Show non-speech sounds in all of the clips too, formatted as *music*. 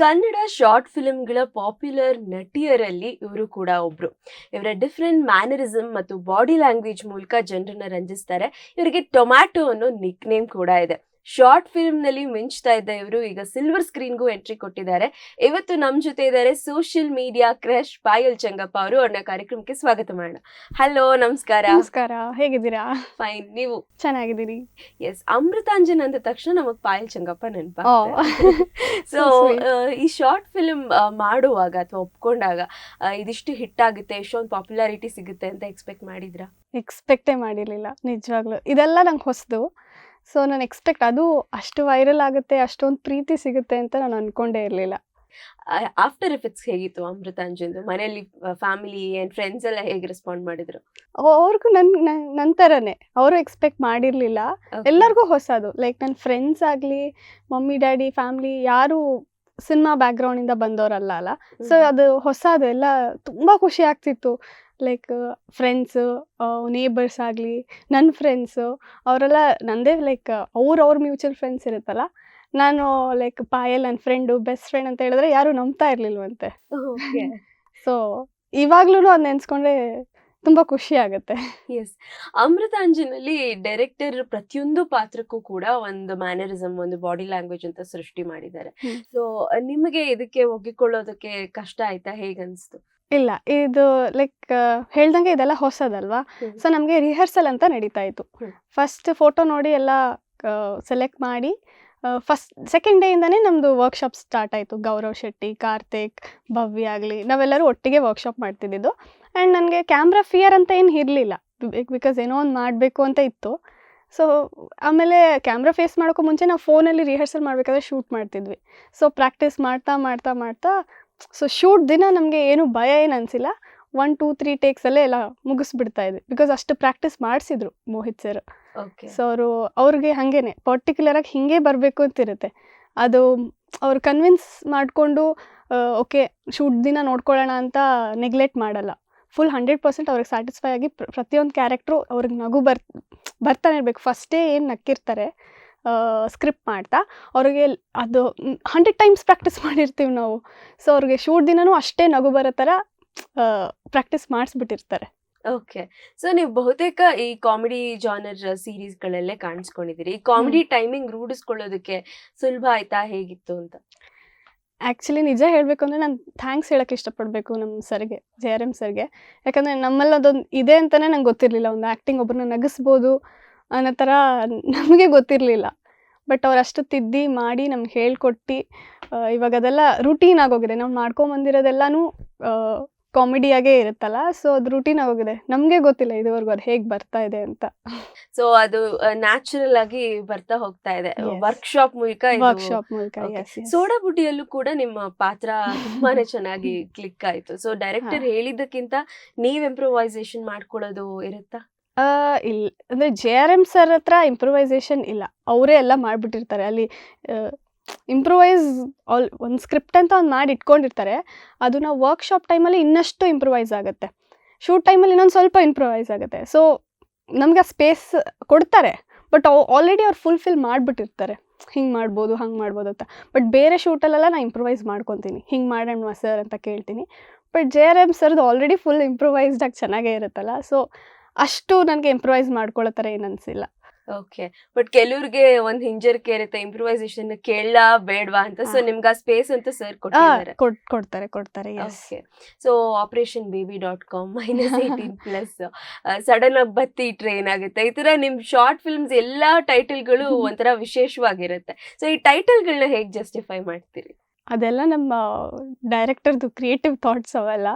Kannada short ಫಿಲ್ಮ್ಗಳ popular ನಟಿಯರಲ್ಲಿ ಇವರು ಕೂಡ ಒಬ್ರು. ಇವರ ಡಿಫ್ರೆಂಟ್ ಮ್ಯಾನರಿಸಮ್ ಮತ್ತು ಬಾಡಿ ಲ್ಯಾಂಗ್ವೇಜ್ ಮೂಲಕ ಜನರನ್ನ ರಂಜಿಸ್ತಾರೆ. ಇವರಿಗೆ ಟೊಮ್ಯಾಟೊ ಅನ್ನೋ ನಿಕ್ ನೇಮ್ ಕೂಡ ಇದೆ. ಶಾರ್ಟ್ ಫಿಲ್ಮ್ನಲ್ಲಿ ಮಿಂಚ್ತಾ ಇದ್ದ ಇವರು ಈಗ ಸಿಲ್ವರ್ ಸ್ಕ್ರೀನ್ಗೂ ಎಂಟ್ರಿ ಕೊಟ್ಟಿದ್ದಾರೆ. ಇವತ್ತು ನಮ್ ಜೊತೆ ಇದ್ದಾರೆ social media crush Payal Changappa ಅವರು. ಅವ್ರನ್ನ ಕಾರ್ಯಕ್ರಮಕ್ಕೆ ಸ್ವಾಗತ ಮಾಡೋಣ. ಹಲೋ ನಮಸ್ಕಾರ. ನಮಸ್ಕಾರ. ಹೇಗಿದ್ದೀರಾ? ಫೈನ್ ನೀವು? ಚೆನ್ನಾಗಿದ್ದೀರಿ. ಎಸ್ ಅಮೃತಾಂಜನ್ ಅಂದ ತಕ್ಷಣ ನಮಗ್ ಪಾಯಲ್ ಚಂಗಪ್ಪ ನೆನಪ ಸೊ ಈ ಶಾರ್ಟ್ ಫಿಲ್ಮ್ ಮಾಡುವಾಗ ಅಥವಾ ಒಪ್ಕೊಂಡಾಗ ಇದಿಷ್ಟು ಹಿಟ್ ಆಗುತ್ತೆ ಎಷ್ಟೊಂದು ಪಾಪ್ಯುಲಾರಿಟಿ ಸಿಗುತ್ತೆ ಅಂತ ಎಕ್ಸ್ಪೆಕ್ಟ್ ಮಾಡಿದ್ರಾ? ಎಕ್ಸ್ಪೆಕ್ಟೇ ಮಾಡಿರ್ಲಿಲ್ಲ. ನಿಜವಾಗ್ಲೂ. ಇದೆಲ್ಲ ನಂಗೆ ಹೊಸದು. ಸೊ ನಾನು ಎಕ್ಸ್ಪೆಕ್ಟ್ ಅದು ಅಷ್ಟು ವೈರಲ್ ಆಗುತ್ತೆ ಅಷ್ಟೊಂದು ಪ್ರೀತಿ ಸಿಗುತ್ತೆ ಅಂತ ನಾನು ಅನ್ಕೊಂಡೇ ಇರಲಿಲ್ಲ. ಆಫ್ಟರ್ ಎಫೆಕ್ಟ್ಸ್ ಹೇಗಿತ್ತು ಅಮೃತಾಂಜನ್ದು ಮನೆಯಲ್ಲಿ ಫ್ಯಾಮಿಲಿ ಆ್ಯಂಡ್ ಫ್ರೆಂಡ್ಸ್ ಎಲ್ಲ ಹೇಗೆ ರೆಸ್ಪಾಂಡ್ ಮಾಡಿದ್ರು? ಅವ್ರಿಗೂ ನನ್ ನನ್ನ ನನ್ ಥರನೇ ಅವರು ಎಕ್ಸ್ಪೆಕ್ಟ್ ಮಾಡಿರಲಿಲ್ಲ. ಎಲ್ಲರಿಗೂ ಹೊಸದು. ಲೈಕ್ ನನ್ನ ಫ್ರೆಂಡ್ಸ್ ಆಗಲಿ ಮಮ್ಮಿ ಡ್ಯಾಡಿ ಫ್ಯಾಮಿಲಿ ಯಾರು ಸಿನಿಮಾ ಬ್ಯಾಕ್ಗ್ರೌಂಡಿಂದ ಬಂದವರಲ್ಲ ಅಲ್ಲ? ಸೊ. ಅದು ಹೊಸದು ಎಲ್ಲ ತುಂಬ ಖುಷಿ ಆಗ್ತಿತ್ತು. ಲೈಕ್ ಫ್ರೆಂಡ್ಸು ನೇಬರ್ಸ್ ಆಗಲಿ ನನ್ನ ಫ್ರೆಂಡ್ಸು ಅವರೆಲ್ಲ ನಂದೇ ಲೈಕ್ ಅವ್ರ ಅವ್ರ ಮ್ಯೂಚುವಲ್ ಫ್ರೆಂಡ್ಸ್ ಇರುತ್ತಲ್ಲ ನಾನು ಲೈಕ್ ಪಾಯಲ್ ನನ್ನ ಫ್ರೆಂಡು ಬೆಸ್ಟ್ ಫ್ರೆಂಡ್ ಅಂತ ಹೇಳಿದ್ರೆ ಯಾರು ನಂಬ್ತಾ ಇರಲಿಲ್ವಂತೆ. ಸೊ *laughs* ಇವಾಗ್ಲೂ ಅದು ನೆನ್ಸ್ಕೊಂಡ್ರೆ ತುಂಬ ಖುಷಿ ಆಗುತ್ತೆ. ಎಸ್ ಅಮೃತಾಂಜನಲ್ಲಿ ಡೈರೆಕ್ಟರ್ ಪ್ರತಿಯೊಂದು ಪಾತ್ರಕ್ಕೂ ಕೂಡ ಒಂದು ಮ್ಯಾನರಿಸಮ್ ಒಂದು ಬಾಡಿ ಲ್ಯಾಂಗ್ವೇಜ್ ಅಂತ ಸೃಷ್ಟಿ ಮಾಡಿದ್ದಾರೆ. ಸೊ ನಿಮಗೆ ಇದಕ್ಕೆ ಒಗ್ಗಿಕೊಳ್ಳೋದಕ್ಕೆ ಕಷ್ಟ ಆಯ್ತಾ? ಹೇಗನ್ಸ್ತು? ಇಲ್ಲ ಇದು ಲೈಕ್ ಹೇಳ್ದಂಗೆ ಇದೆಲ್ಲ ಹೊಸದಲ್ವಾ. ಸೊ ನಮಗೆ ರಿಹರ್ಸಲ್ ಅಂತ ನಡೀತಾ ಇತ್ತು. ಫಸ್ಟ್ ಫೋಟೋ ನೋಡಿ ಎಲ್ಲ ಸೆಲೆಕ್ಟ್ ಮಾಡಿ ಫಸ್ಟ್ ಸೆಕೆಂಡ್ ಡೇಯಿಂದನೇ ನಮ್ಮದು ವರ್ಕ್ಶಾಪ್ ಸ್ಟಾರ್ಟ್ ಆಯಿತು. ಗೌರವ್ ಶೆಟ್ಟಿ ಕಾರ್ತಿಕ್ ಭವ್ಯ ಆಗಲಿ ನಾವೆಲ್ಲರೂ ಒಟ್ಟಿಗೆ ವರ್ಕ್ಶಾಪ್ ಮಾಡ್ತಿದ್ದಿದ್ದು. ಆ್ಯಂಡ್ ನನಗೆ ಕ್ಯಾಮ್ರಾ ಫಿಯರ್ ಅಂತ ಏನು ಇರಲಿಲ್ಲ. ಬಿಕಾಸ್ ಏನೋ ಒಂದು ಮಾಡಬೇಕು ಅಂತ ಇತ್ತು. ಸೊ ಆಮೇಲೆ ಕ್ಯಾಮ್ರಾ ಫೇಸ್ ಮಾಡೋಕ್ಕೂ ಮುಂಚೆ ನಾವು ಫೋನಲ್ಲಿ ರಿಹರ್ಸಲ್ ಮಾಡಬೇಕಾದ್ರೆ ಶೂಟ್ ಮಾಡ್ತಿದ್ವಿ. ಸೊ ಪ್ರಾಕ್ಟೀಸ್ ಮಾಡ್ತಾ ಮಾಡ್ತಾ ಮಾಡ್ತಾ ಸೊ ಶೂಟ್ ದಿನ ನಮಗೆ ಏನು ಭಯ ಏನು ಅನಿಸಿಲ್ಲ. ಒನ್ ಟೂ ತ್ರೀ ಟೇಕ್ಸಲ್ಲೇ ಎಲ್ಲ ಮುಗಿಸ್ಬಿಡ್ತಾ ಇದ್ವಿ ಬಿಕಾಸ್ ಅಷ್ಟು ಪ್ರಾಕ್ಟೀಸ್ ಮಾಡಿಸಿದ್ರು ಮೋಹಿತ್ ಸರ್ ಓಕೆ ಸೊ ಅವರು ಅವ್ರಿಗೆ ಹಾಗೇನೆ. ಪರ್ಟಿಕ್ಯುಲರಾಗಿ ಹಿಂಗೆ ಬರಬೇಕು ಅಂತಿರುತ್ತೆ ಅದು ಅವ್ರು ಕನ್ವಿನ್ಸ್ ಮಾಡಿಕೊಂಡು ಓಕೆ ಶೂಟ್ ದಿನ ನೋಡ್ಕೊಳ್ಳೋಣ ಅಂತ ನೆಗ್ಲೆಕ್ಟ್ ಮಾಡಲ್ಲ. ಫುಲ್ ಹಂಡ್ರೆಡ್ ಪರ್ಸೆಂಟ್ ಅವ್ರಿಗೆ ಸ್ಯಾಟಿಸ್ಫೈ ಆಗಿ ಪ್ರತಿಯೊಂದು ಕ್ಯಾರೆಕ್ಟ್ರು ಅವ್ರಿಗೆ ನಗು ಬರ್ ಬರ್ತಾನೆ ಇರಬೇಕು. ಫಸ್ಟೇ ಏನು ನಕ್ಕಿರ್ತಾರೆ ಸ್ಕ್ರಿಪ್ಟ್ ಮಾಡ್ತಾ ಅವ್ರಿಗೆ ಅದು ಹಂಡ್ರೆಡ್ ಟೈಮ್ಸ್ ಪ್ರಾಕ್ಟೀಸ್ ಮಾಡಿರ್ತೀವಿ ನಾವು. ಸೊ ಅವ್ರಿಗೆ ಶೂಟ್ ದಿನವೂ ಅಷ್ಟೇ ನಗು ಬರೋ ಥರ ಪ್ರಾಕ್ಟೀಸ್ ಮಾಡಿಸ್ಬಿಟ್ಟಿರ್ತಾರೆ. ಓಕೆ ಸೊ ನೀವು ಬಹುತೇಕ ಈ ಕಾಮಿಡಿ ಜಾನರ್ ಸೀರೀಸ್ಗಳಲ್ಲೇ ಕಾಣಿಸ್ಕೊಂಡಿದ್ದೀರಿ. ಈ ಕಾಮಿಡಿ ಟೈಮಿಂಗ್ ರೂಢಿಸ್ಕೊಳ್ಳೋದಕ್ಕೆ ಸುಲಭ ಆಯ್ತಾ ಹೇಗಿತ್ತು ಅಂತ? ಆ್ಯಕ್ಚುಲಿ ನಿಜ ಹೇಳಬೇಕು ಅಂದರೆ ನಾನು ಥ್ಯಾಂಕ್ಸ್ ಹೇಳೋಕ್ಕೆ ಇಷ್ಟಪಡಬೇಕು ನಮ್ಮ ಸರ್ಗೆ ಜೆ ಆರ್ ಎಂ ಸರ್ಗೆ. ಯಾಕಂದರೆ ನಮ್ಮಲ್ಲಿ ಅದೊಂದು ಇದೆ ಅಂತಲೇ ನಂಗೆ ಗೊತ್ತಿರಲಿಲ್ಲ. ಒಂದು ಆ್ಯಕ್ಟಿಂಗ್ ಒಬ್ಬರನ್ನ ನಗಿಸ್ಬೋದು ಅನ್ನೋ ಥರ ನಮಗೆ ಗೊತ್ತಿರಲಿಲ್ಲ. ಬಟ್ ಅವ್ರು ಅಷ್ಟು ತಿದ್ದಿ ಮಾಡಿ ನಮ್ಗೆ ಹೇಳ್ಕೊಟ್ಟು ಇವಾಗ ಅದೆಲ್ಲ ರೂಟೀನ್ ಆಗೋಗಿದೆ. ನಾವು ಮಾಡ್ಕೊಂಬಂದಿರೋದೆಲ್ಲನೂ ಕಾಮಿಡಿಯಾಗೇ ಇರುತ್ತಲ್ಲ ಸೊ ಅದು ರೂಟೀನ್ ಆಗೋಗಿದೆ. ನಮಗೆ ಗೊತ್ತಿಲ್ಲ ಇದುವರೆಗೂ ಅದು ಹೇಗೆ ಬರ್ತಾ ಇದೆ ಅಂತ. ಸೊ ಅದು ನ್ಯಾಚುರಲ್ ಆಗಿ ಬರ್ತಾ ಹೋಗ್ತಾ ಇದೆ. ವರ್ಕ್ಶಾಪ್ ಮೂಲಕ ವರ್ಕ್ಶಾಪ್ ಮೂಲಕ ಸೋಡಾ ಬುಡ್ಡಿಯಲ್ಲೂ ಕೂಡ ನಿಮ್ಮ ಪಾತ್ರ ತುಂಬಾನೇ *laughs* ಚೆನ್ನಾಗಿ ಕ್ಲಿಕ್ ಆಯ್ತು. ಸೊ ಡೈರೆಕ್ಟರ್ ಹೇಳಿದ್ದಕ್ಕಿಂತ ನೀವ್ ಇಂಪ್ರೂವೈಸೇಷನ್ ಮಾಡ್ಕೊಳ್ಳೋದು ಇರುತ್ತಾ? ಇಲ್ಲ ಅಂದರೆ ಜೆ ಆರ್ ಎಂ ಸರ್ ಹತ್ರ ಇಂಪ್ರೂವೈಸೇಷನ್ ಇಲ್ಲ. ಅವರೇ ಎಲ್ಲ ಮಾಡಿಬಿಟ್ಟಿರ್ತಾರೆ. ಅಲ್ಲಿ ಇಂಪ್ರೂವೈಸ್ ಆಲ್ ಒಂದು ಸ್ಕ್ರಿಪ್ಟ್ ಅಂತ ಒಂದು ಮಾಡಿ ಇಟ್ಕೊಂಡಿರ್ತಾರೆ. ಅದು ನಾವು ವರ್ಕ್ಶಾಪ್ ಟೈಮಲ್ಲಿ ಇನ್ನಷ್ಟು ಇಂಪ್ರೂವೈಸ್ ಆಗುತ್ತೆ. ಶೂಟ್ ಟೈಮಲ್ಲಿ ಇನ್ನೊಂದು ಸ್ವಲ್ಪ ಇಂಪ್ರೂವೈಸ್ ಆಗುತ್ತೆ. ಸೊ ನಮ್ಗೆ ಆ ಸ್ಪೇಸ್ ಕೊಡ್ತಾರೆ. ಬಟ್ ಆಲ್ರೆಡಿ ಅವ್ರು ಫುಲ್ಫಿಲ್ ಮಾಡಿಬಿಟ್ಟಿರ್ತಾರೆ. ಹಿಂಗೆ ಮಾಡ್ಬೋದು, ಹಂಗೆ ಮಾಡ್ಬೋದು ಅಂತ. ಬಟ್ ಬೇರೆ ಶೂಟಲ್ಲೆಲ್ಲ ನಾನು ಇಂಪ್ರೂವೈಸ್ ಮಾಡ್ಕೊತೀನಿ. ಹಿಂಗೆ ಮಾಡೋಣ ಸರ್ ಅಂತ ಕೇಳ್ತೀನಿ. ಬಟ್ ಜೆ ಆರ್ ಎಂ ಸರ್ದು ಆಲ್ರೆಡಿ ಫುಲ್ ಇಂಪ್ರೂವೈಸ್ಡಾಗಿ ಚೆನ್ನಾಗೇ ಇರುತ್ತಲ್ಲ. ಸೊ ಅಷ್ಟು ನನಗೆ ಇಂಪ್ರೂವೈಸ್ ಮಾಡ್ಕೊಳ್ಳೋ ಥರ ಏನು ಅನಿಸಿಲ್ಲ. ಓಕೆ ಬಟ್ ಕೆಲವ್ರಿಗೆ ಒಂದ್ ಹಿಂಜರಿಕೆ ಇರುತ್ತೆ ಇಂಪ್ರೂವೈಸೇಷನ್ ಕೇಳ ಬೇಡವಾ ಅಂತ. ಸೊ. ನಿಮ್ಗೆ ಆ ಸ್ಪೇಸ್ ಅಂತ ಸರ್ ಕೊಟ್ಟಿದ್ದಾರೆ. ಕೊಡ್ ಕೊಡ್ತಾರೆ ಕೊಡ್ತಾರೆ so operation baby dot com minus eighteen plus sudden ಆಗಿ ಬತ್ತಿ ಟ್ರೈನ್ ಏನಾಗುತ್ತೆ? ಈ ತರ ನಿಮ್ ಶಾರ್ಟ್ ಫಿಲ್ಮ್ಸ್ ಎಲ್ಲಾ ಟೈಟಲ್ಗಳು *laughs* ಒಂಥರ ವಿಶೇಷವಾಗಿರುತ್ತೆ. ಸೊ ಈ ಟೈಟಲ್ಗಳನ್ನ ಹೇಗೆ ಜಸ್ಟಿಫೈ ಮಾಡ್ತೀರಿ? ಅದೆಲ್ಲ ನಮ್ಮ ಡೈರೆಕ್ಟರ್ದು ಕ್ರಿಯೇಟಿವ್ ಥಾಟ್ಸ್ ಅವೆಲ್ಲ.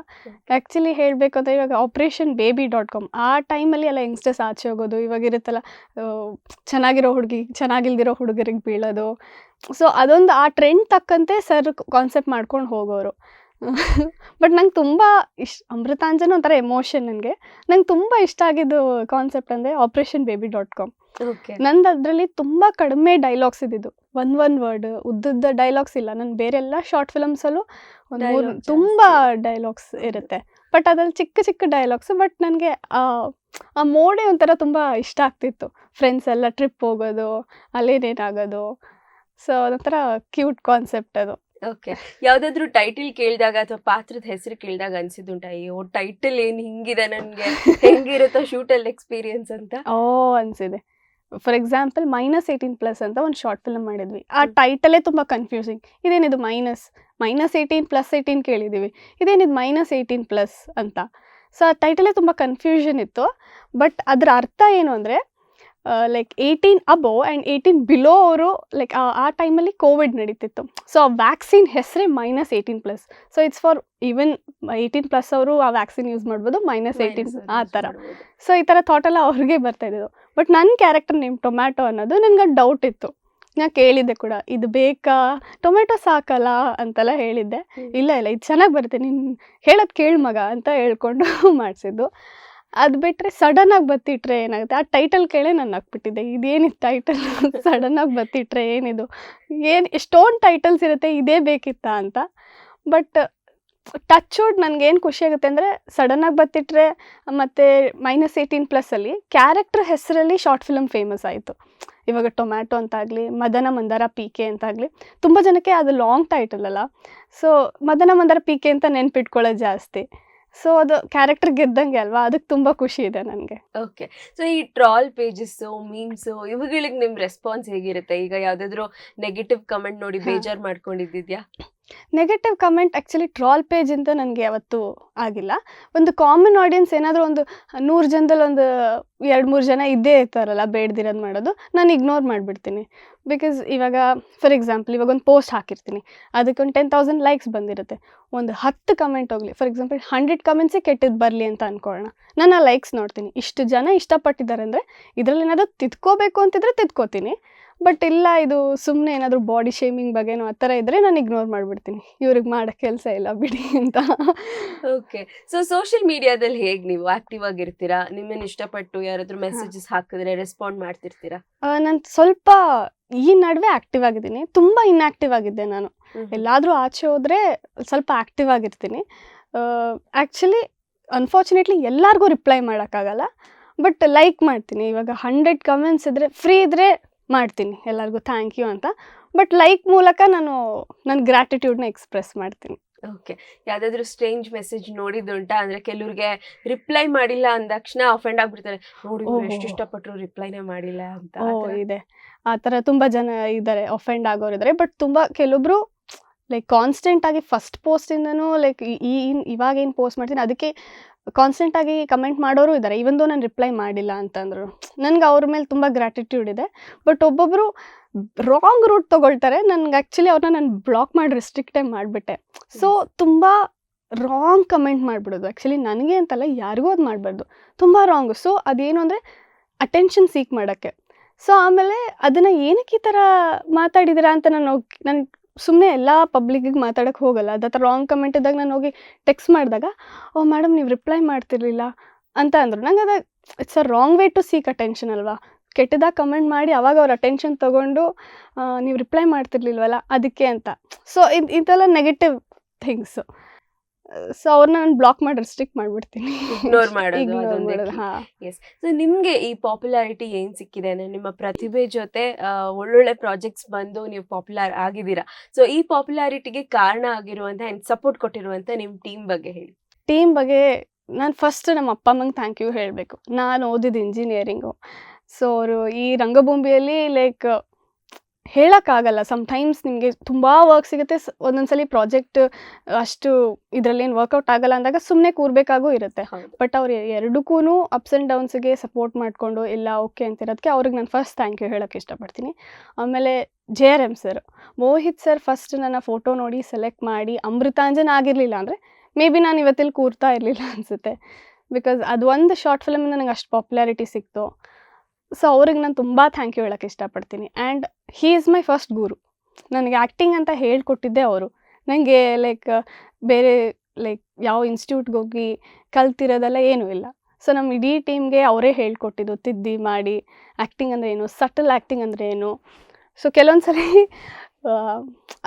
ಆ್ಯಕ್ಚುಲಿ ಹೇಳಬೇಕು ಅಂದರೆ ಇವಾಗ ಆಪ್ರೇಷನ್ ಬೇಬಿ ಡಾಟ್ ಕಾಮ್ ಆ ಟೈಮಲ್ಲಿ ಎಲ್ಲ ಯಂಗ್ಸ್ಟರ್ಸ್ ಆಚೆ ಹೋಗೋದು ಇವಾಗ ಇರುತ್ತಲ್ಲ ಚೆನ್ನಾಗಿರೋ ಹುಡುಗಿ ಚೆನ್ನಾಗಿಲ್ದಿರೋ ಹುಡುಗರಿಗೆ ಬೀಳೋದು. ಸೊ ಅದೊಂದು ಆ ಟ್ರೆಂಡ್ ತಕ್ಕಂತೆ ಸರ್ ಕಾನ್ಸೆಪ್ಟ್ ಮಾಡ್ಕೊಂಡು ಹೋಗೋರು. *laughs* ಬಟ್ ನಂಗೆ ತುಂಬ ಇಷ್ಟ ಅಮೃತಾಂಜನ್ ಒಂಥರ ಎಮೋಷನ್ ನನಗೆ. ನಂಗೆ ತುಂಬ ಇಷ್ಟ ಆಗಿದ್ದು ಕಾನ್ಸೆಪ್ಟ್ ಅಂದರೆ ಆಪ್ರೇಷನ್ ಬೇಬಿ ಡಾಟ್ ಕಾಮ್ ನಂದು ಅದರಲ್ಲಿ ತುಂಬ ಕಡಿಮೆ ಡೈಲಾಗ್ಸ್ ಇದ್ದಿದ್ದು. ಒನ್ ಒನ್ ವರ್ಡ್ ಉದ್ದದ ಡೈಲಾಗ್ಸ್ ಇಲ್ಲ. ನಾನು ಬೇರೆ ಎಲ್ಲ ಶಾರ್ಟ್ ಫಿಲಮ್ಸಲ್ಲೂ ಒಂದು ಮೂರು ತುಂಬ ಡೈಲಾಗ್ಸ್ ಇರುತ್ತೆ. ಬಟ್ ಅದ್ರಲ್ಲಿ ಚಿಕ್ಕ ಚಿಕ್ಕ ಡೈಲಾಗ್ಸ್ ಬಟ್ ನನಗೆ ಆ ಮೋಡೆ ಒಂಥರ ತುಂಬ ಇಷ್ಟ ಆಗ್ತಿತ್ತು. ಫ್ರೆಂಡ್ಸ್ ಎಲ್ಲ ಟ್ರಿಪ್ ಹೋಗೋದು ಅಲ್ಲೇನೇನಾಗೋದು. ಸೊ ಅದೊಂಥರ ಕ್ಯೂಟ್ ಕಾನ್ಸೆಪ್ಟ್ ಅದು. ಓಕೆ ಯಾವ್ದಾದ್ರು ಟೈಟಲ್ ಕೇಳಿದಾಗ ಅಥವಾ ಪಾತ್ರದ ಹೆಸರು ಕೇಳಿದಾಗ ಅನ್ಸಿದ್ದುಂಟ? ಅಯ್ಯೋ ಟೈಟಲ್ ಏನ್ ಹಿಂಗಿದೆ ನನ್ಗೆ? ಹೆಂಗಿರುತ್ತೋ ಶೂಟಲ್ಲಿ ಎಕ್ಸ್ಪೀರಿಯನ್ಸ್ ಅಂತ? ಓ ಅನ್ಸಿದೆ. For example minus eighteen plus ಅಂತ ಒಂದು ಶಾರ್ಟ್ ಫಿಲ್ಮ್ ಮಾಡಿದ್ವಿ. ಆ ಟೈಟಲೇ ತುಂಬ ಕನ್ಫ್ಯೂಸಿಂಗ್ ಇದೇನಿದು minus minus eighteen plus eighteen ಕೇಳಿದ್ದೀವಿ ಇದೇನಿದು ಮೈನಸ್ ಏಯ್ಟೀನ್ ಪ್ಲಸ್ ಅಂತ. ಸೊ ಆ ಟೈಟಲೇ ತುಂಬ ಕನ್ಫ್ಯೂಷನ್ ಇತ್ತು. ಬಟ್ ಅದರ ಅರ್ಥ ಏನು ಅಂದರೆ like eighteen above and eighteen below ಅವರು ಲೈಕ್ ಆ ಟೈಮಲ್ಲಿ ಕೋವಿಡ್ ನಡೀತಿತ್ತು. ಸೊ ಆ ವ್ಯಾಕ್ಸಿನ್ ಹೆಸರೇ minus eighteen plus so it's for even eighteen plus ಅವರು ಆ ವ್ಯಾಕ್ಸಿನ್ ಯೂಸ್ ಮಾಡ್ಬೋದು ಮೈನಸ್ ಏಯ್ಟೀನ್ ಆ ಥರ ಸೊ ಈ ಥರ ಥಾಟೆಲ್ಲ ಅವ್ರಿಗೆ ಬರ್ತಾ ಇದ್ದು ಬಟ್ ನನ್ನ ಕ್ಯಾರೆಕ್ಟರ್ ನೇಮ್ ಟೊಮ್ಯಾಟೊ ಅನ್ನೋದು ನನಗೆ ಡೌಟ್ ಇತ್ತು. ನಾ ಕೇಳಿದ್ದೆ ಕೂಡ ಇದು ಬೇಕಾ? ಟೊಮೆಟೊ ಸಾಕಲ್ಲ? ಅಂತೆಲ್ಲ ಹೇಳಿದ್ದೆ. ಇಲ್ಲ ಇಲ್ಲ ಇದು ಚೆನ್ನಾಗಿ ಬರುತ್ತೆ ನೀನು ಹೇಳೋದು ಕೇಳು ಮಗ ಅಂತ ಹೇಳ್ಕೊಂಡು *laughs* ಮಾಡಿಸಿದ್ದು. ಅದು ಬಿಟ್ಟರೆ ಸಡನ್ನಾಗಿ ಬತ್ತಿಟ್ರೆ ಏನಾಗುತ್ತೆ? ಆ ಟೈಟಲ್ ಕೇಳೇ ನಾನು ಹಾಕ್ಬಿಟ್ಟಿದ್ದೆ ಇದೇನಿತ್ತು ಟೈಟಲ್ ಸಡನ್ನಾಗಿ *laughs* ಬತ್ತಿಟ್ರೆ ಏನಿದು? ಏನು ಎಷ್ಟೊಂದು ಟೈಟಲ್ಸ್ ಇರುತ್ತೆ ಇದೇ ಬೇಕಿತ್ತಾ ಅಂತ. ಬಟ್ ಟಚ್ ವುಡ್ ನನಗೇನು ಖುಷಿ ಆಗುತ್ತೆ ಅಂದರೆ ಸಡನ್ನಾಗಿ ಬತ್ತಿಟ್ರೆ ಮತ್ತು ಮೈನಸ್ ಏಯ್ಟೀನ್ ಪ್ಲಸ್ಸಲ್ಲಿ ಕ್ಯಾರೆಕ್ಟ್ರ್ ಹೆಸರಲ್ಲಿ ಶಾರ್ಟ್ ಫಿಲಮ್ ಫೇಮಸ್ ಆಯಿತು. ಇವಾಗ ಟೊಮ್ಯಾಟೊ ಅಂತಾಗಲಿ ಮದನ ಮಂದಾರ ಪಿ ಕೆ ಅಂತಾಗಲಿ ತುಂಬ ಜನಕ್ಕೆ ಅದು ಲಾಂಗ್ ಟೈಟಲ್ ಅಲ್ಲ. So Madana Mandara P K ಅಂತ ನೆನ್ಪಿಟ್ಕೊಳ್ಳೋದು ಜಾಸ್ತಿ. ಸೊ ಅದು ಕ್ಯಾರೆಕ್ಟರ್ ಗೆದ್ದಂಗೆ ಅಲ್ವಾ? ಅದಕ್ಕೆ ತುಂಬ ಖುಷಿ ಇದೆ ನನಗೆ. ಓಕೆ ಸೊ ಈ ಟ್ರಾಲ್ ಪೇಜಸ್ಸು ಮೀಮ್ಸು ಇವುಗಳಿಗೆ ನಿಮ್ಮ ರೆಸ್ಪಾನ್ಸ್ ಹೇಗಿರುತ್ತೆ? ಈಗ ಯಾವುದಾದ್ರೂ ನೆಗೆಟಿವ್ ಕಮೆಂಟ್ ನೋಡಿ ಬೇಜಾರು ಮಾಡ್ಕೊಂಡಿದ್ಯಾ negative comment actually troll page ಅಂತ ನನಗೆ ಯಾವತ್ತೂ ಆಗಿಲ್ಲ. ಒಂದು ಕಾಮನ್ ಆಡಿಯನ್ಸ್ ಏನಾದರೂ ಒಂದು ನೂರು ಜನದಲ್ಲಿ ಒಂದು ಎರಡು ಮೂರು ಜನ ಇದ್ದೇ ಇರ್ತಾರಲ್ಲ, ಬೇಡ್ದಿರೋದು ಮಾಡೋದು, ನಾನು ಇಗ್ನೋರ್ ಮಾಡಿಬಿಡ್ತೀನಿ. ಬಿಕಾಸ್ ಇವಾಗ ಫಾರ್ ಎಕ್ಸಾಂಪಲ್ ಇವಾಗ ಒಂದು ಪೋಸ್ಟ್ ಹಾಕಿರ್ತೀನಿ. ಅದಕ್ಕೆ ಒಂದು ಟೆನ್ ತೌಸಂಡ್ ಲೈಕ್ಸ್ ಬಂದಿರುತ್ತೆ. ಒಂದು ಹತ್ತು ಕಮೆಂಟ್ ಹೋಗಲಿ. ಫಾರ್ ಎಕ್ಸಾಂಪಲ್ ಹಂಡ್ರೆಡ್ ಕಮೆಂಟ್ಸೇ ಕೆಟ್ಟದ್ದು ಬರಲಿ ಅಂತ ಅಂದ್ಕೊಳ್ಳೋಣ ನಾನು ಆ ಲೈಕ್ಸ್ ನೋಡ್ತೀನಿ. ಇಷ್ಟು ಜನ ಇಷ್ಟಪಟ್ಟಿದ್ದಾರೆ ಅಂದರೆ ಇದರಲ್ಲಿ ಏನಾದರೂ ತಿದ್ಕೋಬೇಕು ಅಂತಿದ್ರೆ ತಿದ್ಕೋತೀನಿ ಬಟ್ ಇಲ್ಲ ಇದು ಸುಮ್ಮನೆ ಏನಾದರೂ ಬಾಡಿ ಶೇಮಿಂಗ್ ಬಗ್ಗೆನೋ ಆ ಥರ ಇದ್ದರೆ ನಾನು ಇಗ್ನೋರ್ ಮಾಡಿಬಿಡ್ತೀನಿ. ಇವ್ರಿಗೆ ಮಾಡೋ ಕೆಲಸ ಇಲ್ಲ ಬಿಡಿ ಅಂತ. ಓಕೆ ಸೊ ಸೋಷಿಯಲ್ ಮೀಡಿಯಾದಲ್ಲಿ ಹೇಗೆ ನೀವು ಆಕ್ಟಿವ್ ಆಗಿರ್ತೀರಾ? ನಿಮ್ಮನ್ನ ಇಷ್ಟಪಟ್ಟು ಯಾರಾದ್ರೂ ಮೆಸೇಜಸ್ ಹಾಕಿದ್ರೆ ರೆಸ್ಪಾಂಡ್ ಮಾಡ್ತಿರ್ತೀರಾ? ನಾನು ಸ್ವಲ್ಪ ಈ ನಡುವೆ ಆ್ಯಕ್ಟಿವ್ ಆಗಿದ್ದೀನಿ. ತುಂಬ ಇನ್ಆ್ಯಕ್ಟಿವ್ ಆಗಿದ್ದೆ ನಾನು. ಎಲ್ಲಾದರೂ ಆಚೆ ಹೋದರೆ ಸ್ವಲ್ಪ ಆ್ಯಕ್ಟಿವ್ ಆಗಿರ್ತೀನಿ. ಆ್ಯಕ್ಚುಲಿ ಅನ್ಫಾರ್ಚುನೇಟ್ಲಿ ಎಲ್ಲರಿಗೂ ರಿಪ್ಲೈ ಮಾಡೋಕ್ಕಾಗಲ್ಲ. ಬಟ್ ಲೈಕ್ ಮಾಡ್ತೀನಿ. ಇವಾಗ ಹಂಡ್ರೆಡ್ ಕಮೆಂಟ್ಸ್ ಇದ್ದರೆ ಫ್ರೀ ಇದ್ದರೆ ಮಾಡ್ತೀನಿ. ಎಲ್ಲರಿಗೂ ಥ್ಯಾಂಕ್ ಯು ಅಂತ. ಬಟ್ ಲೈಕ್ ಮೂಲಕ ನಾನು ನನ್ನ ಗ್ರ್ಯಾಟಿಟ್ಯೂಡ್ನ ಎಕ್ಸ್ಪ್ರೆಸ್ ಮಾಡ್ತೀನಿ. ಓಕೆ ಯಾವ್ದಾದ್ರು ಸ್ಟ್ರೇಂಜ್ ಮೆಸೇಜ್ ನೋಡಿದ್ದುಂಟ? ಅಂದ್ರೆ ಕೆಲವ್ರಿಗೆ ರಿಪ್ಲೈ ಮಾಡಿಲ್ಲ ಅಂದ ತಕ್ಷಣ ಅಫೆಂಡ್ ಆಗ್ಬಿಡ್ತಾರೆ. ನೋಡಿ ಎಷ್ಟು ಇಷ್ಟಪಟ್ಟರು ಇಷ್ಟಪಟ್ರು ರಿಪ್ಲೈನೇ ಮಾಡಿಲ್ಲ ಅಂತ. ಓ ಇದೆ. ಆ ಥರ ತುಂಬ ಜನ ಇದ್ದಾರೆ ಅಫೆಂಡ್ ಆಗೋರು ಇದ್ದಾರೆ. ಬಟ್ ತುಂಬ ಕೆಲವೊಬ್ರು ಲೈಕ್ ಕಾನ್ಸ್ಟೆಂಟ್ ಆಗಿ ಫಸ್ಟ್ ಪೋಸ್ಟಿಂದನೂ ಲೈಕ್ ಈ ಇವಾಗ ಏನು ಪೋಸ್ಟ್ ಮಾಡ್ತೀನಿ ಅದಕ್ಕೆ ಕಾನ್ಸ್ಟೆಂಟ್ ಆಗಿ ಕಮೆಂಟ್ ಮಾಡೋರು ಇದ್ದಾರೆ ಇವೊಂದು ನಾನು ರಿಪ್ಲೈ ಮಾಡಿಲ್ಲ ಅಂತಂದ್ರು. ನನಗೆ ಅವ್ರ ಮೇಲೆ ತುಂಬ ಗ್ರ್ಯಾಟಿಟ್ಯೂಡ್ ಇದೆ. ಬಟ್ ಒಬ್ಬೊಬ್ಬರು ರಾಂಗ್ ರೂಟ್ ತಗೊಳ್ತಾರೆ. ನನಗೆ ಆ್ಯಕ್ಚುಲಿ ಅವ್ರನ್ನ ನಾನು ಬ್ಲಾಕ್ ಮಾಡಿ ರೆಸ್ಟ್ರಿಕ್ಟೇ ಮಾಡಿಬಿಟ್ಟೆ. ಸೊ ತುಂಬ ರಾಂಗ್ ಕಮೆಂಟ್ ಮಾಡಿಬಿಡೋದು. ಆ್ಯಕ್ಚುಲಿ ನನಗೆ ಅಂತಲ್ಲ ಯಾರಿಗೂ ಅದು ಮಾಡಬಾರ್ದು. ತುಂಬ ರಾಂಗು ಸೊ ಅದೇನು ಅಂದರೆ ಅಟೆನ್ಷನ್ ಸೀಕ್ ಮಾಡೋಕ್ಕೆ. ಸೊ ಆಮೇಲೆ ಅದನ್ನು ಏನಕ್ಕೆ ಈ ಥರ ಮಾತಾಡಿದಿರಾ ಅಂತ ನಾನು ನನಗೆ ನಾನು ಸುಮ್ಮನೆ ಎಲ್ಲ ಪಬ್ಲಿಕ್ಕಿಗೆ ಮಾತಾಡಕ್ಕೆ ಹೋಗಲ್ಲ. ಅದು ಥರ ರಾಂಗ್ ಕಮೆಂಟ್ ಇದ್ದಾಗ ನಾನು ಹೋಗಿ ಟೆಕ್ಸ್ಟ್ ಮಾಡಿದಾಗ, ಓ ಮೇಡಮ್ ನೀವು ರಿಪ್ಲೈ ಮಾಡ್ತಿರ್ಲಿಲ್ಲ ಅಂತ ಅಂದರು. ನಂಗೆ ಅದು it's a wrong way to seek attention ಅಲ್ವಾ? ಕೆಟ್ಟದಾಗ ಕಮೆಂಟ್ ಮಾಡಿ ಅವಾಗ ಅವ್ರ ಅಟೆನ್ಷನ್ ತೊಗೊಂಡು ನೀವು ರಿಪ್ಲೈ ಮಾಡ್ತಿರ್ಲಿಲ್ವಲ್ಲ, ಅದಕ್ಕೆ ಅಂತ. ಸೊ ಇದು ಇದೆಲ್ಲ ನೆಗೆಟಿವ್ ಥಿಂಗ್ಸು ಸೊ ಅವ್ರನ್ನ ನಾನು ಬ್ಲಾಕ್ ಮಾಡಿ ರೆಸ್ಟ್ರಿಕ್ಟ್ ಮಾಡಿಬಿಡ್ತೀನಿ. ಇಗ್ನೋರ್ ಮಾಡೋದು, Ignore ಅದೊಂದೇ ಮಾಡೋದು, key. ಹಾ. ಸೊ ನಿಮ್ಗೆ ಈ ಪಾಪ್ಯುಲಾರಿಟಿ ಏನ್ ಸಿಕ್ಕಿದೆ? ಅಂದ್ರೆ ನಿಮ್ಮ ಪ್ರತಿಭೆ ಜೊತೆ ಆ, ಒಳ್ಳೊಳ್ಳೆ ಪ್ರಾಜೆಕ್ಟ್ಸ್ ಬಂದು ನೀವು ಪಾಪ್ಯುಲರ್ ಆಗಿದ್ದೀರಾ? ಸೊ ಈ ಪಾಪ್ಯುಲಾರಿಟಿಗೆ ಕಾರಣ ಆಗಿರುವಂತ ಸಪೋರ್ಟ್ ಕೊಟ್ಟಿರುವಂತ ನಿಮ್ ಟೀಮ್ ಬಗ್ಗೆ ಹೇಳಿ. ಟೀಮ್ ಬಗ್ಗೆ ನಾನು ಫಸ್ಟ್ ನಮ್ಮ ಅಪ್ಪ ಅಮ್ಮಂಗೆ ಥ್ಯಾಂಕ್ ಯು ಹೇಳಬೇಕು. ನಾನು ಓದಿದ್ದು ಇಂಜಿನಿಯರಿಂಗು ಸೊ ಅವರು ಈ ರಂಗಭೂಮಿಯಲ್ಲಿ ಲೈಕ್ ಹೇಳೋಕ್ಕಾಗಲ್ಲ. ಸಮ್ಟೈಮ್ಸ್ ನಿಮಗೆ ತುಂಬ ವರ್ಕ್ ಸಿಗುತ್ತೆ. ಸ್- ಒಂದೊಂದ್ಸಲಿ ಪ್ರಾಜೆಕ್ಟ್ ಅಷ್ಟು ಇದರಲ್ಲಿ ಏನು ವರ್ಕೌಟ್ ಆಗಲ್ಲ ಅಂದಾಗ ಸುಮ್ಮನೆ ಕೂರಬೇಕಾಗೂ ಇರುತ್ತೆ. ಬಟ್ ಅವ್ರು ಎರಡಕ್ಕೂ ಅಪ್ಸ್ ಆ್ಯಂಡ್ ಡೌನ್ಸ್ಗೆ ಸಪೋರ್ಟ್ ಮಾಡಿಕೊಂಡು ಇಲ್ಲ ಓಕೆ ಅಂತಿರೋದಕ್ಕೆ ಅವ್ರಿಗೆ ನಾನು ಫಸ್ಟ್ ಥ್ಯಾಂಕ್ ಯು ಹೇಳೋಕ್ಕೆ ಇಷ್ಟಪಡ್ತೀನಿ. ಆಮೇಲೆ J R M sir Mohit sir first ನನ್ನ ಫೋಟೋ ನೋಡಿ ಸೆಲೆಕ್ಟ್ ಮಾಡಿ ಅಮೃತಾಂಜನ್ ಆಗಿರಲಿಲ್ಲ ಅಂದರೆ ಮೇ ಬಿ ನಾನು ಇವತ್ತಿಲ್ಲಿ ಕೂರ್ತಾ ಇರಲಿಲ್ಲ ಅನಿಸುತ್ತೆ. ಬಿಕಾಸ್ ಅದು ಒಂದು ಶಾರ್ಟ್ ಫಿಲಮಿಂದ ನನಗೆ ಅಷ್ಟು ಪಾಪ್ಯುಲಾರಿಟಿ ಸಿಕ್ತು. ಸೊ ಅವ್ರಿಗೆ ನಾನು ತುಂಬ ಥ್ಯಾಂಕ್ ಯು ಹೇಳೋಕ್ಕೆ ಇಷ್ಟಪಡ್ತೀನಿ. And he is my first guru ನನಗೆ ಆ್ಯಕ್ಟಿಂಗ್ ಅಂತ ಹೇಳಿಕೊಟ್ಟಿದ್ದೆ ಅವರು. ನನಗೆ ಲೈಕ್ ಬೇರೆ ಲೈಕ್ ಯಾವ ಇನ್ಸ್ಟಿಟ್ಯೂಟ್ಗೆ ಹೋಗಿ ಕಲ್ತಿರೋದೆಲ್ಲ ಏನೂ ಇಲ್ಲ. ಸೊ ನಮ್ಮ ಇಡೀ ಟೀಮ್ಗೆ ಅವರೇ ಹೇಳ್ಕೊಟ್ಟಿದ್ದು, ತಿದ್ದಿ ಮಾಡಿ ಆ್ಯಕ್ಟಿಂಗ್ ಅಂದರೆ ಏನು ಸಟಲ್ ಆ್ಯಕ್ಟಿಂಗ್ ಅಂದರೆ ಏನು. ಸೊ ಕೆಲವೊಂದು ಸಲ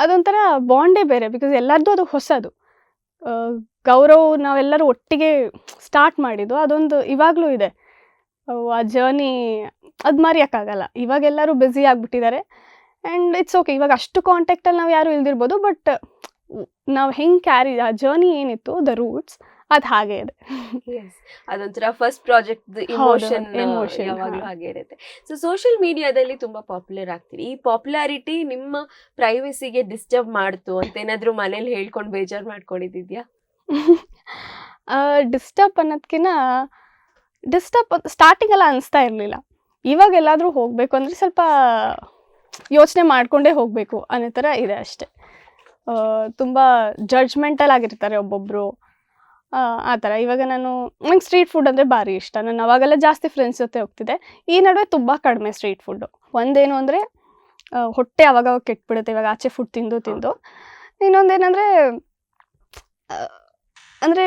ಅದೊಂಥರ ಬಾಂಡೇ ಬೇರೆ ಬಿಕಾಸ್ ಎಲ್ಲರದ್ದು ಅದು ಹೊಸದು. ಗೌರವ್ ನಾವೆಲ್ಲರೂ ಒಟ್ಟಿಗೆ ಸ್ಟಾರ್ಟ್ ಮಾಡಿದ್ದು, ಅದೊಂದು ಇವಾಗಲೂ ಇದೆ. ಆ ಜರ್ನಿ ಅದು ಮರೆಯೋಕ್ಕಾಗಲ್ಲ ಇವಾಗ ಎಲ್ಲರೂ ಬ್ಯುಸಿ ಆಗಿಬಿಟ್ಟಿದ್ದಾರೆ ಆ್ಯಂಡ್ ಇಟ್ಸ್ ಓಕೆ ಇವಾಗ ಅಷ್ಟು ಕಾಂಟ್ಯಾಕ್ಟಲ್ಲಿ ನಾವು ಯಾರು ಇಲ್ದಿರ್ಬೋದು ಬಟ್ ನಾವು ಹೆಂಗೆ ಕ್ಯಾರಿ ಆ ಜರ್ನಿ ಏನಿತ್ತು ದ ರೂಟ್ಸ್ ಅದು ಹಾಗೆ ಇದೆ. ಅದೊಂಥರ ಫಸ್ಟ್ ಪ್ರಾಜೆಕ್ಟ್ ದಿ ಇಮೋಷನ್ ಯಾವಾಗಲೂ. ಹಾಗೆ ಇರುತ್ತೆ. ಸೊ ಸೋಷಿಯಲ್ ಮೀಡಿಯಾದಲ್ಲಿ ತುಂಬಾ ಪಾಪ್ಯುಲರ್ ಆಗ್ತೀರಿ. ಈ ಪಾಪ್ಯುಲಾರಿಟಿ ನಿಮ್ಮ ಪ್ರೈವಸಿಗೆ ಡಿಸ್ಟರ್ಬ್ ಮಾಡ್ತು ಅಂತ ಏನಾದರೂ ಮನೇಲಿ ಹೇಳ್ಕೊಂಡು ಬೇಜಾರು ಮಾಡ್ಕೊಂಡಿದ್ಯಾ ಡಿಸ್ಟರ್ಬ್ *laughs* ಅನ್ನೋದಕ್ಕಿಂತ ಡಿಸ್ಟರ್ಬ್ ಸ್ಟಾರ್ಟಿಂಗೆಲ್ಲ ಅನಿಸ್ತಾ ಇರಲಿಲ್ಲ. ಇವಾಗ ಎಲ್ಲಾದರೂ ಹೋಗಬೇಕು ಅಂದರೆ ಸ್ವಲ್ಪ ಯೋಚನೆ ಮಾಡಿಕೊಂಡೇ ಹೋಗಬೇಕು ಅನ್ನೋ ಥರ ಇದೆ ಅಷ್ಟೆ. ತುಂಬ ಜಡ್ಜ್ಮೆಂಟಲ್ ಆಗಿರ್ತಾರೆ ಒಬ್ಬೊಬ್ಬರು ಆ ಥರ. ಇವಾಗ ನಾನು, ನಂಗೆ ಸ್ಟ್ರೀಟ್ ಫುಡ್ ಅಂದರೆ ಭಾರಿ ಇಷ್ಟ. ನಾನು ಅವಾಗೆಲ್ಲ ಜಾಸ್ತಿ ಫ್ರೆಂಡ್ಸ್ ಜೊತೆ ಹೋಗ್ತಿದ್ದೆ. ಈ ನಡುವೆ ತುಂಬ ಕಡಿಮೆ ಸ್ಟ್ರೀಟ್ ಫುಡ್ಡು ಒಂದೇನು ಅಂದರೆ ಹೊಟ್ಟೆ ಅವಾಗ ಕೆಟ್ಬಿಡುತ್ತೆ. ಇವಾಗ ಆಚೆ ಫುಡ್ ತಿಂದು ತಿಂದು. ಇನ್ನೊಂದೇನೆಂದರೆ ಅಂದರೆ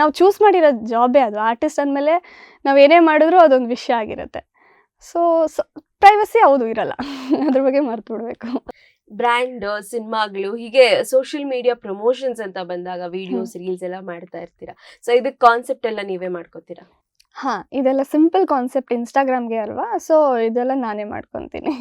ನಾವು ಚೂಸ್ ಮಾಡಿರೋ ಜಾಬೇ ಅದು. ಆರ್ಟಿಸ್ಟ್ ಅಂದಮೇಲೆ ನಾವು ಏನೇ ಮಾಡಿದ್ರೂ ಅದೊಂದು ವಿಷಯ ಆಗಿರುತ್ತೆ. ಸೊ ಪ್ರೈವಸಿ ಹೌದು ಇರಲ್ಲ. *laughs* ಅದ್ರ ಬಗ್ಗೆ ಮರ್ತು ಬಿಡಬೇಕು. ಬ್ರ್ಯಾಂಡ್ ಸಿನಿಮಾಗಳು ಹೀಗೆ ಸೋಷಿಯಲ್ ಮೀಡಿಯಾ ಪ್ರಮೋಷನ್ಸ್ ಅಂತ ಬಂದಾಗ ವಿಡಿಯೋಸ್ ರೀಲ್ಸ್ ಎಲ್ಲ ಮಾಡ್ತಾ ಇರ್ತೀರಾ? ಸೊ ಇದಕ್ಕೆ ಕಾನ್ಸೆಪ್ಟ್ ಎಲ್ಲ ನೀವೇ ಮಾಡ್ಕೋತೀರಾ? ಹಾಂ ಇದೆಲ್ಲ ಸಿಂಪಲ್ ಕಾನ್ಸೆಪ್ಟ್ ಇನ್ಸ್ಟಾಗ್ರಾಮ್ಗೆ ಅಲ್ವಾ? ಸೊ ಇದೆಲ್ಲ ನಾನೇ ಮಾಡ್ಕೊತೀನಿ.